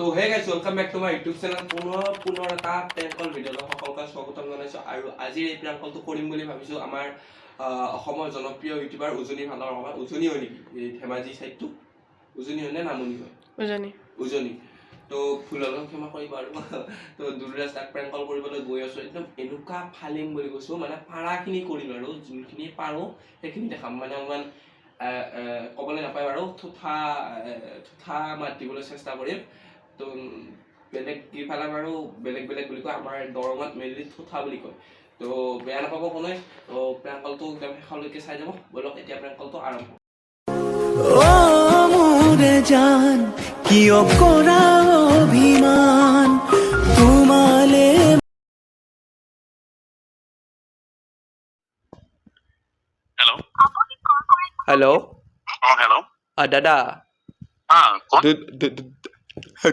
তো hey guys welcome back to my YouTube channel পুনৰ পুনৰ এটা প্ৰেংকল ভিডিঅ'লৈ সকলোকে স্বাগতম জনাইছোঁ। আৰু আজিৰ এই প্ৰেংকলটো কৰিম বুলি ভাবিছোঁ আমাৰ অসমৰ জনপ্ৰিয় ইউটিউবাৰ উজনি ভালৰ অকণমান উজনি হয় নেকি? এই ধেমাজি ছাইডটো উজনি হয় নে নামনি হয়? উজনি। উজনি। তো ভুল হ'লেও ক্ষমা কৰিব আৰু। তো দুলৰাজ তাক প্ৰেংকল কৰিবলৈ গৈ আছোঁ। একদম এনেকুৱা ফালিম বুলি কৈছোঁ মানে পাৰাখিনি কৰিম আৰু। যোনখিনি পাৰোঁ সেইখিনি দেখাম। মানে অকণমান ক'বলৈ নাপায় বাৰু। থুঠা থুঠা মাত দিবলৈ চেষ্টা কৰিম। তো বেলেগ কিফালে বাৰু বেলেগ বেলেগ বুলি কয় আমাৰ দৰঙত মেইনলি থুঠা বুলি কয়। তো বেয়া নাপাব কোনোৱে তো প্ৰেংকলটো একদম শেষলৈকে চাই যাব। ব'লক এতিয়া প্ৰেংকলটো আৰম্ভ জান কিয় করা অভিমান? তোমালে হেল্ল' হেল্ল' দাদা। হা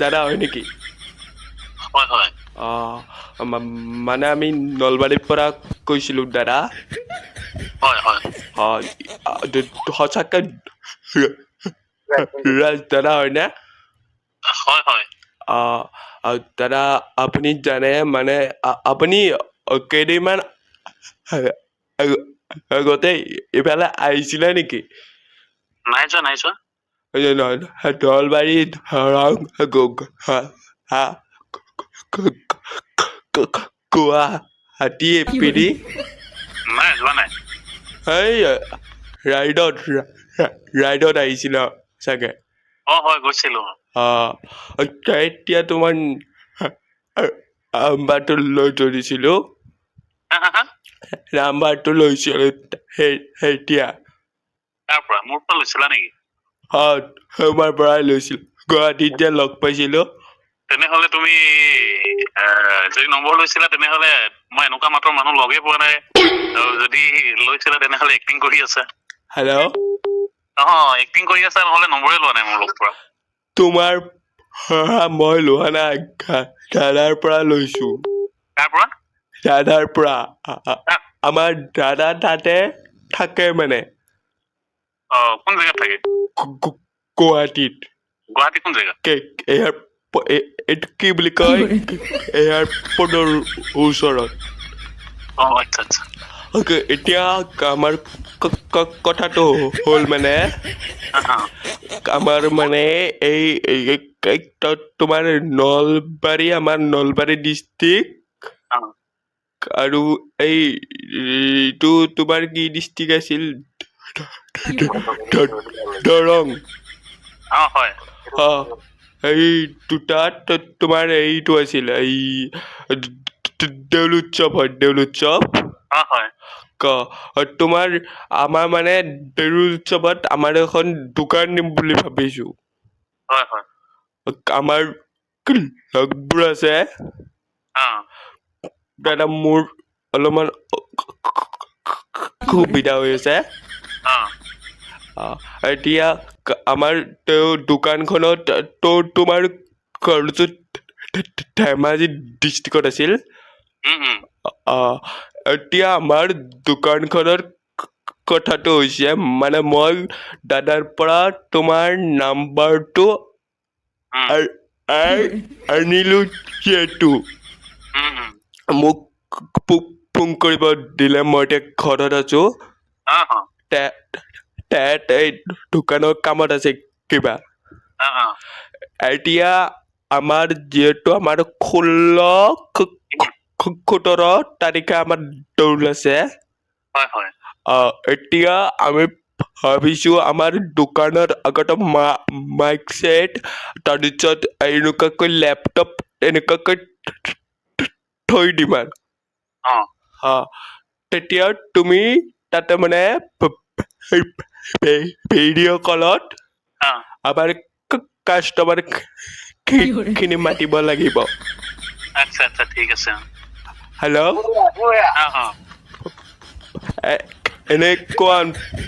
দাদা হয় নেকি? অঁ মানে আমি নলবাৰীৰ পৰা কৈছিলোঁ দাদা। হয় হয়। সঁচাকৈ ৰাজ দাদা হয়নে হয় হয়। অঁ দাদা আপুনি জানে মানে আপুনি কেইদিনমান আগ- আগ- আগতে ইফালে আহিছিলে নেকি? নাই যোৱা নাই যোৱা। এই যে ন- নলবাৰী ধৰং গু- গু- হা- হা- গু- গু- গু- নাই যোৱা নাই এই ৰাইডত ৰাইডত আহিছিল চাগে। অঁ হয় গৈছিলো। অঁ এতিয়া তোমাৰ নাম্বাৰটো লৈ ধৰিছিলোঁ হা হা হা। নাম্বাৰটো লৈছিলোঁ সেই এতিয়া। তাৰ পৰা মোৰ পৰা লৈছিলা নেকি? তোমাৰ পৰাই লৈছিলোঁ। গুৱাহাটীত যে লগ পাইছিলোঁ। তেনেহলে তুমি আহ, যদি নম্বৰ লৈছিলা তেনেহলে মই এনেকুৱা মাত্ৰ মানুহ লগেই পোৱা নাই। আৰু যদি লৈছিলা তেনেহলে এক্টিং কৰি আছা। হেল্ল' এক্টিং কৰি আছা নহলে নম্বৰে লোৱা নাই মোৰ লগ পৰা তোমাৰ পৰা মই লোৱা নাই। গা- দাদাৰ পৰা লৈছোঁ। তাৰ পৰা? দাদাৰ পৰা। আ- আ- আমাৰ দাদা তাতে থাকে মানে। কোন জেগাত থাকে? গু- গু- গুৱাহাটীত গুৱাহাটী কোন জেগা কে- এয়াৰ- এ- এইটো কি বুলি কয়? এয়াৰপৰ্টৰ ওচৰত অঁ আচ্ছা আচ্ছা। অ'কে এতিয়া আমাৰ কথাটো হ'ল মানে আমাৰ মানে এই তোমাৰ নলবাৰী আমাৰ নলবাৰী ডিষ্ট্ৰিক্ট আৰু এই এইটো তোমাৰ কি ডিষ্ট্ৰিক্ট আছিল? দৰং। অঁ হয়। অ এই দুটাত ত- তোমাৰ এইটো আছিল এই দেউল উৎসৱ হয় দেউল উৎসৱ অঁ হয়। ক তোমাৰ আমাৰ মানে দেউল উৎসৱত আমাৰ এখন দোকান দিম বুলি ভাবিছোঁ। হয় হয়। আমাৰ লগবোৰ আছে। অঁ। দাদা মোৰ অলপমান সুবিধা হৈ আছে। এতিয়া আমাৰ দোকানখনত তোমাৰ ঘৰটো ধেমাজি ডিষ্ট্ৰিক্টত আছিল। এতিয়া আমাৰ দোকানখনৰ কথাটো হৈছে মানে মই দাদাৰ পৰা তোমাৰ নাম্বাৰটো উম। আ- আ- যিহেতু মোক ফোন কৰিব দিলে মই এতিয়া ঘৰত আছোঁ। এই দোকানৰ কামত আছে কিবা। এতিয়া আমাৰ যিহেতু আমাৰ ষোল্ল সোতৰ তাৰিখে আমাৰ দৌল আছে। এতিয়া আমি ভাবিছোঁ আমাৰ দোকানত আগতে মাইক ছেট তাৰপিছত এনেকুৱাকৈ লেপটপ এনেকুৱাকৈ থৈ দিম আৰু তেতিয়া তুমি তাতে মানে ভিডিঅ' কলত আমাৰ কাষ্টমাৰ খিনি মাতিব লাগিব। আচ্ছা আচ্ছা ঠিক আছে। হেল্ল' এনে কোৱা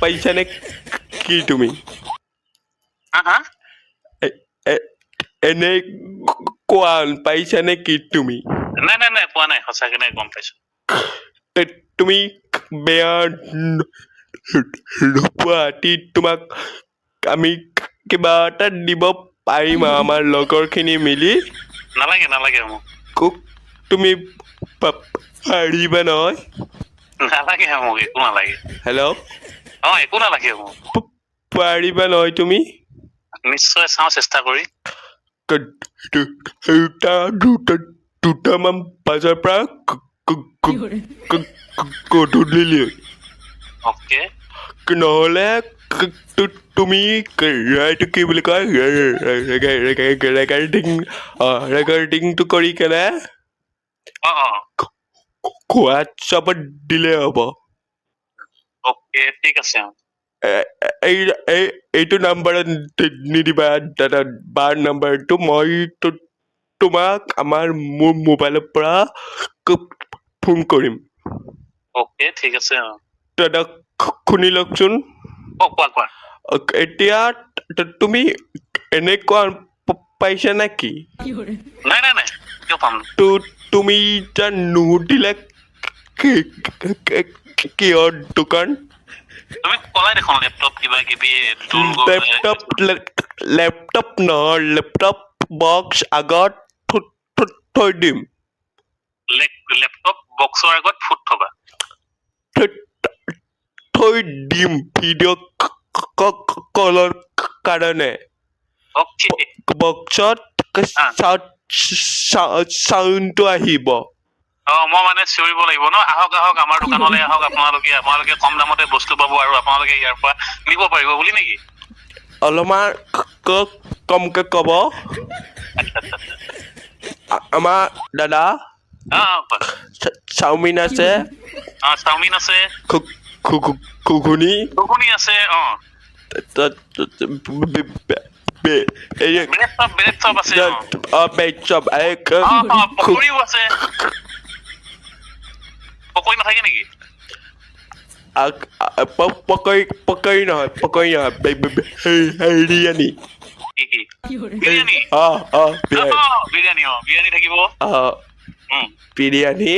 পাইছানে কি তুমি? এনে কোৱা পাইছানে কি তুমি? নাই নাই নাই পোৱা নাই সঁচাকে নাই গম পাইছো। তুমি বেয়া ন- নোপোৱা তি তোমাক আমি কিবা এটা দিব পাৰিম আৰু আমাৰ লগৰখিনি মিলি। নালাগে নালাগে মোক কুক তুমি পাৰিবা নহয়। নালাগে মোক একো নালাগে। হেল্ল' অ একো নালাগে মোক পাৰিবা নহয় তুমি। নিশ্চয় চাওঁ চেষ্টা কৰি। দুটা দুটা দুটামান বজাৰ পৰা ক- ক- নহ'লে তুমি ক- কি বুলি কয় ৰেকৰ্ডিং ৰেকৰ্ডিংটো কৰি কেনে হোৱাটছআপত দিলে হ'ব অ'কে ঠিক আছে এই এই- এইটো নাম্বাৰত নিদিবা দাদা বাৰ নাম্বাৰটো মই তোমাক আমাৰ মোৰ মোবাইলৰ পৰা ফোন কৰিম অ'কে ঠিক আছে কোৱা অ- এতিয়া তুমি এনেকুৱা পাইছা নেকি তুমি এতিয়া নুসুধিলে কিহৰ দোকান তুমি কলাই দেখোন লেপটপ কিবা কিবি লেপটপ লেপটপ নহয় লেপটপ বক্স আগত থৈ দিম লেপটপ বক্সৰ আগত ফুট থবা দিম ভিডিঅ' কলৰ কাৰণে অ'কে বক্সত চাউণ্ডটো আহিব। অ মই মানে চিঞৰিব লাগিব ন। আহক আহক আমাৰ দোকানলৈ আহক। আপোনালোকে আপোনালোকে কম দামতে বস্তু পাব আৰু আপোনালোকে ইয়াৰ পৰা নিব পাৰিব বুলি নেকি? অলপমান ক- কমকে ক'ব। আমাৰ দাদা। চাওমিন আছে। চাওমিন আছে। ঘুগুনি ঘুগুনি আছে অ। পকৰী নাথাকে নেকি? পকৰি পকৰি নহয় পকৰি নহয় বিৰিয়ানী। বিৰিয়ানী? থাকিব। বিৰিয়ানি।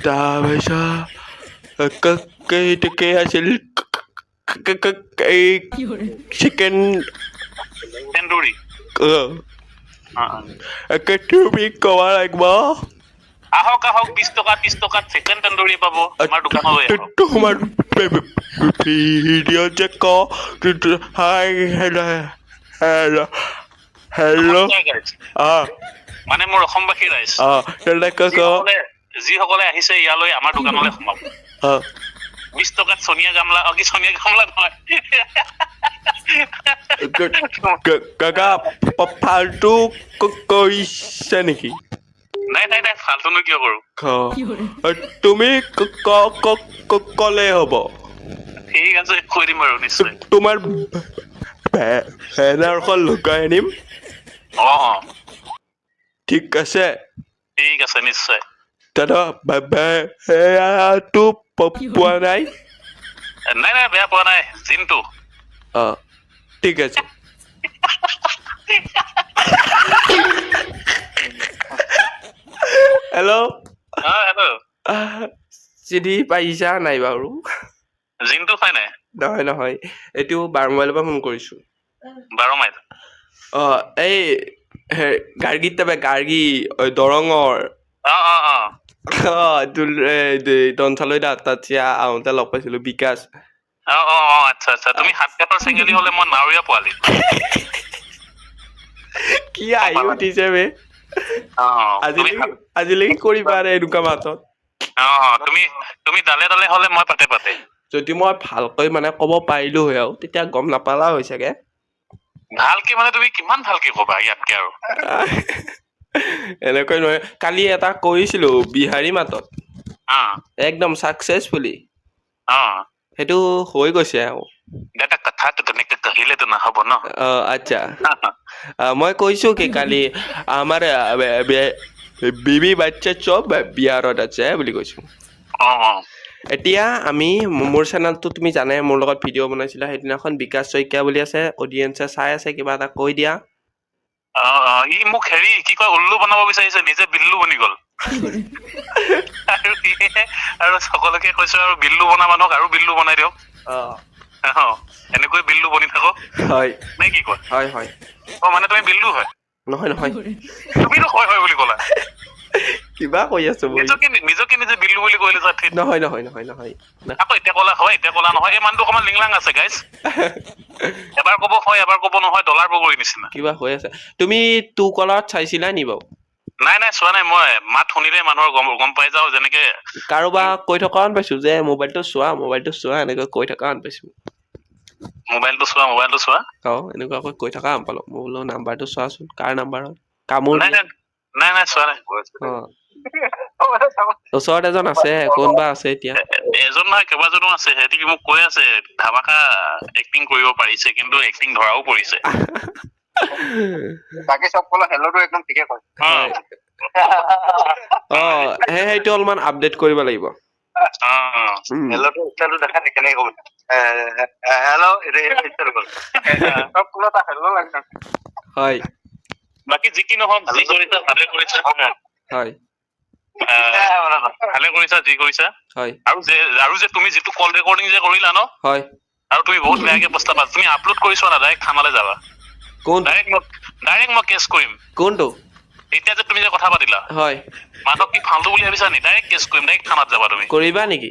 তাৰপিছত ক- এই চিকেন। একে তুমি ক'ব লাগিব আহক আহক বিশ টকা ত্ৰিশ টকাত চিকেন তন্দুৰী পাব আমাৰ দোকানলৈ তোমাৰ ভিডিঅ' যে ক হাই হেল্ল' হেল্ল' হেল্ল' মানে মোৰ অসমবাসী ৰাইজ তেনেকৈ ক যিসকলে আহিছে ইয়ালৈ আমাৰ দোকানলৈ সোমাব। বিশ টকাত চনিয়া গামলা অ কি চনিয়া গামলা নহয়? কাকা ফাল্টু কৰিছে নেকি? নাই নাই নাই ফাল্টুনো কিয় কৰো? তুমি ক- ক- ক- ক- ক'লে হ'ব। ঠিক আছে কৈ দিম বাৰু নিশ্চয়। তোমাৰ বেনাৰখন লুকাই আনিম। অ। ঠিক আছে। ঠিক আছে নিশ্চয়। বেয়াটো প- পোৱা নাই নাই নাই বেয়া পোৱা নাই জিনটো। অ ঠিক আছে। হেল্ল' অ হেল্ল' চিধি পাৰিছা নাই বাৰু? জিনটো পাই নাই? নহয় নহয়। এইটো বাৰ মোবাইলৰ পৰা ফোন কৰিছোঁ। বাৰ মাইল। অ এই গাৰ্গীত তাবে গাৰ্গী ঐ, দৰঙৰ। অ অ অ। অ তোৰ দঞ্চালৈ দা তাত চিয়া আহোঁতে লগ পাইছিলোঁ বিকাশ। অ অ অ আচ্ছা আচ্ছা। তুমি হাত কাটৰ চেঙেলি হলে মই নাৱৰীয়া পোৱালি। কি আহি উঠিছে বে। আজিলৈকে কৰিবা ৰে এনেকুৱা মাতত। অ অ, তুমি তুমি দালে দালে হলে মই পাতে পাতে। যদি মই ভালকৈ মানে ক'ব পাৰিলো হয় আৰু তেতিয়া গম নাপালা হৈ চাগে। ভালকে মানে তুমি কিমান ভালকে কবা ইয়াতকে আৰু? এনেকৈ নহয়। কালি এটা কৰিছিলো বিহাৰী মাতত। একদম ছাকচেছফুলি সেইটো হৈ গৈছে আৰু। দাদা কথাটো তেনেকে কাহিলেতো নহব ন? অ, আচ্ছা। আহ, মই কৈছোঁ কি কালি আমাৰ আহ, বে- বে- বিবি বাচ্চা চব বিহাৰত আছে বুলি কৈছোঁ। অ অ। এতিয়া আমি মোৰ চেনেলটো তুমি জানে মোৰ লগত ভিডিঅ' বনাইছিলা সেইদিনাখন বিকাশ শইকীয়া বুলি আছে অডিয়েঞ্চে চাই আছে কিবা এটা কৈ দিয়া। অ অ ই মোক হেৰি কি কয় উল্লু বনাব বিচাৰিছে নিজে বিল্লু বনি গল আৰু ইয়ে আৰু সকলোকে কৈছো আৰু বিল্লু বনা মানুহক আৰু বিল্লু বনাই দিয়ক অ, এনেকৈ বিল্লু বনি থাকক হয় নে কি কয় হয় হয় অ মানে তুমি বিল্লু হয় নহয় নহয় তুমিতো হয় হয় বুলি ক'লা কিবা কৈ আছো নিজকে নিজকে নিজে বিল্লু বুলি ঠিক নহয় নহয় নহয় নহয়। আকৌ এতিয়া ক'লা হয় এতিয়া ক'লা নহয় এই মানুহটো অকণমান লিংলাং আছে গাইজ এবাৰ ক'ব হয় এবাৰ ক'ব নহয় ডলাৰ বগৰী নিচিনা। কিবা হৈ আছে। তুমি টু কলাৰত চাইছিলা নি বাৰু? নাই নাই চোৱা নাই মই মাত শুনিলে মানুহৰ গম গম পাই যাওঁ যেনেকে কাৰোবাক কৈ থকা যেন পাইছো যে মোবাইলটো চোৱা মোবাইলটো চোৱা এনেকৈ কৈ থকা যেন পাইছো। মোবাইলটো চোৱা মোবাইলটো চোৱা? অ এনেকুৱাকৈ কৈ থকা যেন পালো। মই বোলো নাম্বাৰটো চোৱাচোন কাৰ নাম্বাৰ হয় কামোৰ নাই নাই নাই চোৱা নাই অ। ওচৰত এজন আছে কোনবা আছে এতিয়া। এজন নহয় কেইবাজনো আছে সিহঁতি মোক কৈ আছে ধামাকা এক্টিং কৰিব পাৰিছে কিন্তু এক্টিং ধৰাও পৰিছে বাকী চব কলা হেল্ল'টো একদম ঠিকে কয় অ, সেই সেইটো অলপমান আপডেট কৰিব লাগিব. অ, অ। উম। হেল্ল'টো ষ্টাইলটো দেখা নাই কেনেকে ক'ব হেল্ল' ষ্টাইল গ'ল চব কলা এটা হেল্ল' লাগে হয় বাকী যি কি নহওক যি কৰিছা ভালে কৰিছা হয় ভালে কৰিছা যি কৰিছা। হয়। আৰু যে আৰু যে তুমি যিটো কল ৰেকৰ্ডিং যে কৰিলা ন? হয়। আৰু তুমি বহুত বেয়াকে প্ৰস্তাৱ তুমি আপলোড কৰিছোৱা না ডাইৰেক্ট থানালৈ যাবা। কোন ডাইৰেক্ট মই ডাইৰেক্ট মই কেছ কৰিম। কোনটো? এতিয়া যে তুমি যে কথা পাতিলা। হয়। মানুহক কি ফাল্টু বুলি ভাবিছা নি? ডাইৰেক্ট কেছ কৰিম ডাইৰেক্ট থানাত যাবা তুমি। কৰিবা নেকি?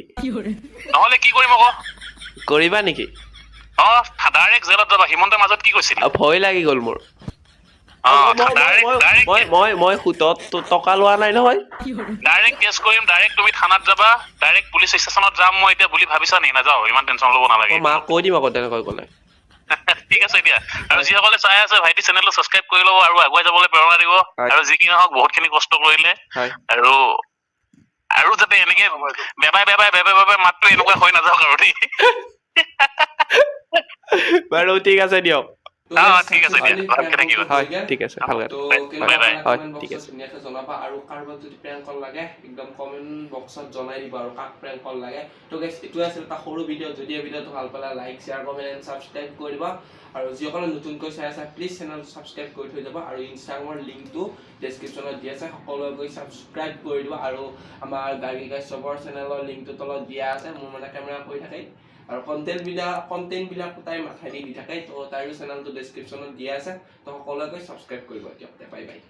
নহলে কি কৰিম আকৌ? কৰিবা নেকি? অ ডাইৰেক্ট জেলত যাবা। হিমন্তৰ মাজত কি কৈছিলি? ভয় লাগি গ'ল মোৰ। মই- মই- ডাইৰেক্ট মই- ডাইৰেক্ট মই মই মই সুতত ট- টকা লোৱা নাই নহয়। ডাইৰেক্ট কেছ কৰিম ডাইৰেক্ট তুমি থানাত যাবা ডাইৰেক্ট পুলিচ ষ্টেচনত যাম মই এতিয়া বুলি ভাবিছা নি? নাযাওঁ ইমান টেনশ্যন ল'ব নালাগে। মই মাক কৈ দিম আকৌ তেনেকৈ ক'লে। ঠিক আছে দিয়া। আৰু যিসকলে চাই আছে ভাইটি চেনেলটো ছাবস্ক্ৰাইব কৰি ল'ব আৰু আগুৱাই যাবলৈ প্ৰেৰণা দিব। আৰু যি কি নহওক বহুতখিনি কষ্ট কৰিলে। আৰু আৰু যাতে এনেকে বেবাই বেবাই বেবাই বেবাই মাতটো এনেকুৱা হৈ নাযাওক আৰু দেই। বাৰু ঠিক আছে দিয়ক। ঠিক আছে হয় ঠিক আছে হয়, ঠিক আছে। ধুনীয়াকৈ জনাবা আৰু কাৰোবাক যদি prank call লাগে একদম comment box জনাই দিবা আৰু কাক prank call লাগে। তো guys এইটোৱে আছিল এটা সৰু ভিডিঅ' যদি এই ভিডিঅ'টো ভালো পালে like share comment and subscribe কৰি দিবা। আৰু যিসকলে নতুনকৈ চাই আছা প্লিজ চেনেলটো ছাবস্ক্ৰাইব কৰি থৈ যাবা আৰু ইনষ্টাগ্ৰামৰ লিংকটো ডেছক্ৰিপশ্যনত দি আছে। সকলোৱে গৈ ছাবস্ক্ৰাইব কৰি দিবা। আৰু আমাৰ গাড়ী গাই চবৰ চেনেলৰ লিংকটো তলত দিয়া আছে। মোৰ মানে কেমেৰা কৰি থাকে। আৰু কণ্টেণ্ট বিলাক কণ্টেণ্ট বিলাক তাই মাথাই দি থাকে, তো তাইৰো চেনেলটো ডেছক্ৰিপশ্যনত দিয়া আছে, তো সকলোকে ছাবস্ক্ৰাইব কৰিব দিয়ক। Bye bye.